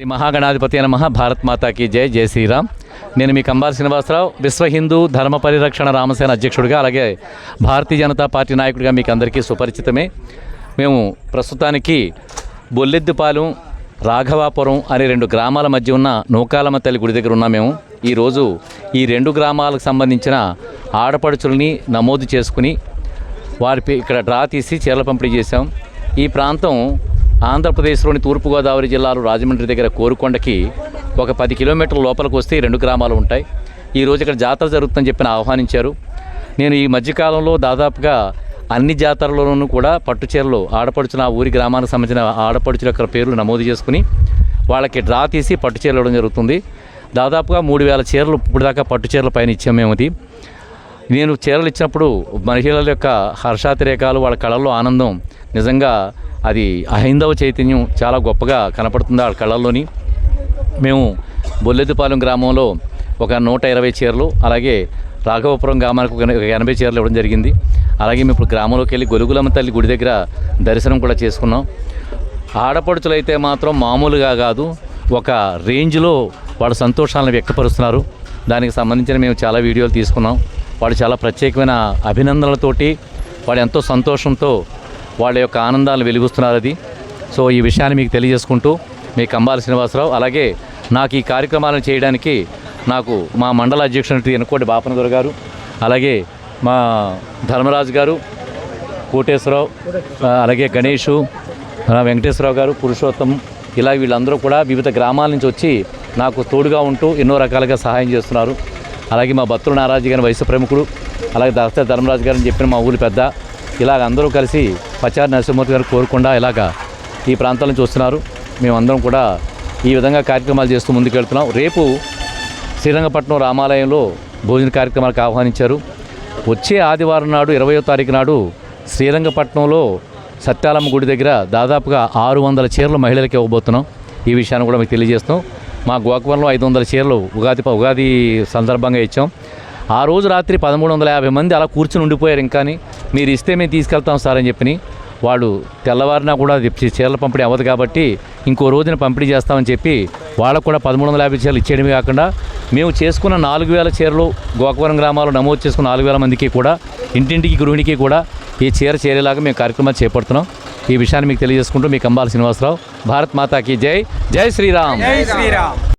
శ్రీ మహాగణాధిపతి నమ భారత్ మాతాకి జై జై శ్రీరామ్. నేను మీ కంబాల శ్రీనివాసరావు విశ్వ హిందూ ధర్మ పరిరక్షణ రామసేన అధ్యక్షుడిగా అలాగే భారతీయ జనతా పార్టీ నాయకుడిగా మీకు అందరికీ సుపరిచితమే. మేము ప్రస్తుతానికి బొల్లెద్దుపాలెం రాఘవాపురం అనే రెండు గ్రామాల మధ్య ఉన్న నూకాలమ్మ తల్లి గుడి దగ్గర ఉన్నాం మేము. ఈరోజు ఈ రెండు గ్రామాలకు సంబంధించిన ఆడపడుచుల్ని నమోదు చేసుకుని వారి ఇక్కడ డ్రా తీసి చీరల పంపిణీ చేశాం. ఈ ప్రాంతం ఆంధ్రప్రదేశ్లోని తూర్పుగోదావరి జిల్లాలో రాజమండ్రి దగ్గర కోరుకొండకి ఒక పది కిలోమీటర్ల లోపలికి వస్తే రెండు గ్రామాలు ఉంటాయి. ఈ రోజు ఇక్కడ జాతర జరుగుతుందని చెప్పిన ఆహ్వానించారు. నేను ఈ మధ్యకాలంలో దాదాపుగా అన్ని జాతరలోనూ కూడా పట్టు చీరలు ఆడపడుచున ఆ ఊరి గ్రామానికి సంబంధించిన ఆడపడుచుల యొక్క పేర్లు నమోదు చేసుకుని వాళ్ళకి డ్రా తీసి పట్టు చీరలు ఇవ్వడం జరుగుతుంది. దాదాపుగా మూడు వేల చీరలు ఇప్పుడు దాకా పట్టుచీరల పైన ఇచ్చాం మేము అది. నేను చీరలు ఇచ్చినప్పుడు మహిళల యొక్క హర్షాతిరేకాలు వాళ్ళ కళల్లో ఆనందం నిజంగా అది అహైందవ చైతన్యం చాలా గొప్పగా కనపడుతుంది వాళ్ళ కళల్లోని. మేము బొల్లెద్దుపాలెం గ్రామంలో ఒక నూట ఇరవై చీరలు అలాగే రాఘవపురం గ్రామానికి ఒక ఎనభై చీరలు ఇవ్వడం జరిగింది. అలాగే మేము ఇప్పుడు గ్రామంలోకి వెళ్ళి గొలుగులమ్మ తల్లి గుడి దగ్గర దర్శనం కూడా చేసుకున్నాం. ఆడపడుచులైతే మాత్రం మామూలుగా కాదు ఒక రేంజ్లో వాళ్ళ సంతోషాలను వ్యక్తపరుస్తున్నారు. దానికి సంబంధించిన మేము చాలా వీడియోలు తీసుకున్నాం. వాడు చాలా ప్రత్యేకమైన అభినందనలతోటి వాడు ఎంతో సంతోషంతో వాళ్ళ యొక్క ఆనందాలు వెలుగుస్తున్నారు అది. సో ఈ విషయాన్ని మీకు తెలియజేసుకుంటూ మీ కంబాల శ్రీనివాసరావు అలాగే నాకు ఈ కార్యక్రమాలను చేయడానికి నాకు మా మండల అధ్యక్షుడు ఎనుకోటి బాపనదొర గారు అలాగే మా ధర్మరాజు గారు కోటేశ్వరరావు అలాగే గణేషు వెంకటేశ్వరరావు గారు పురుషోత్తం ఇలా వీళ్ళందరూ కూడా వివిధ గ్రామాల నుంచి వచ్చి నాకు తోడుగా ఉంటూ ఎన్నో రకాలుగా సహాయం చేస్తున్నారు. అలాగే మా భక్తులు నారాజు గారి వయసు ప్రముఖుడు అలాగే దస్త ధర్మరాజు గారిని చెప్పిన మా ఊరి పెద్ద ఇలాగ అందరూ కలిసి పచారి నరసింహమూర్తి గారు కోరకుండా ఇలాగా ఈ ప్రాంతాలను చూస్తున్నారు మేమందరం కూడా ఈ విధంగా కార్యక్రమాలు చేస్తూ ముందుకెళ్తున్నాం రేపు శ్రీరంగపట్నం రామాలయంలో భోజన కార్యక్రమాలకు ఆహ్వానించారు. వచ్చే ఆదివారం నాడు ఇరవయో తారీఖు నాడు శ్రీరంగపట్నంలో సత్యాలమ్మ గుడి దగ్గర దాదాపుగా ఆరు వందల చీరలు మహిళలకు ఇవ్వబోతున్నాం. ఈ విషయాన్ని కూడా మీకు తెలియజేస్తున్నాం. మా గోకవరంలో ఐదు వందల చీరలు ఉగాది ఉగాది సందర్భంగా ఇచ్చాం. ఆ రోజు రాత్రి పదమూడు వందల యాభై మంది అలా కూర్చుని ఉండిపోయారు ఇంకాని మీరు ఇస్తే మేము తీసుకెళ్తాం సార్ అని చెప్పి వాళ్ళు తెల్లవారినా కూడా అది చీరల పంపిణీ అవ్వదు కాబట్టి ఇంకో రోజున పంపిణీ చేస్తామని చెప్పి వాళ్ళకు కూడా పదమూడు వందల యాభై చీరలు ఇచ్చేయడమే కాకుండా మేము చేసుకున్న నాలుగు వేల చీరలు గోకవరం గ్రామాల్లో నమోదు చేసుకున్న నాలుగు వేల మందికి కూడా ఇంటింటికి గృహిణికి కూడా ఈ చీర చేరేలాగా మేము కార్యక్రమాలు చేపడుతున్నాం. ఈ విషయాన్ని మీకు తెలియజేసుకుంటూ మీ కంబాల శ్రీనివాసరావు భారత్ మాతాకి జై జై శ్రీరామ్. జై శ్రీరామ్.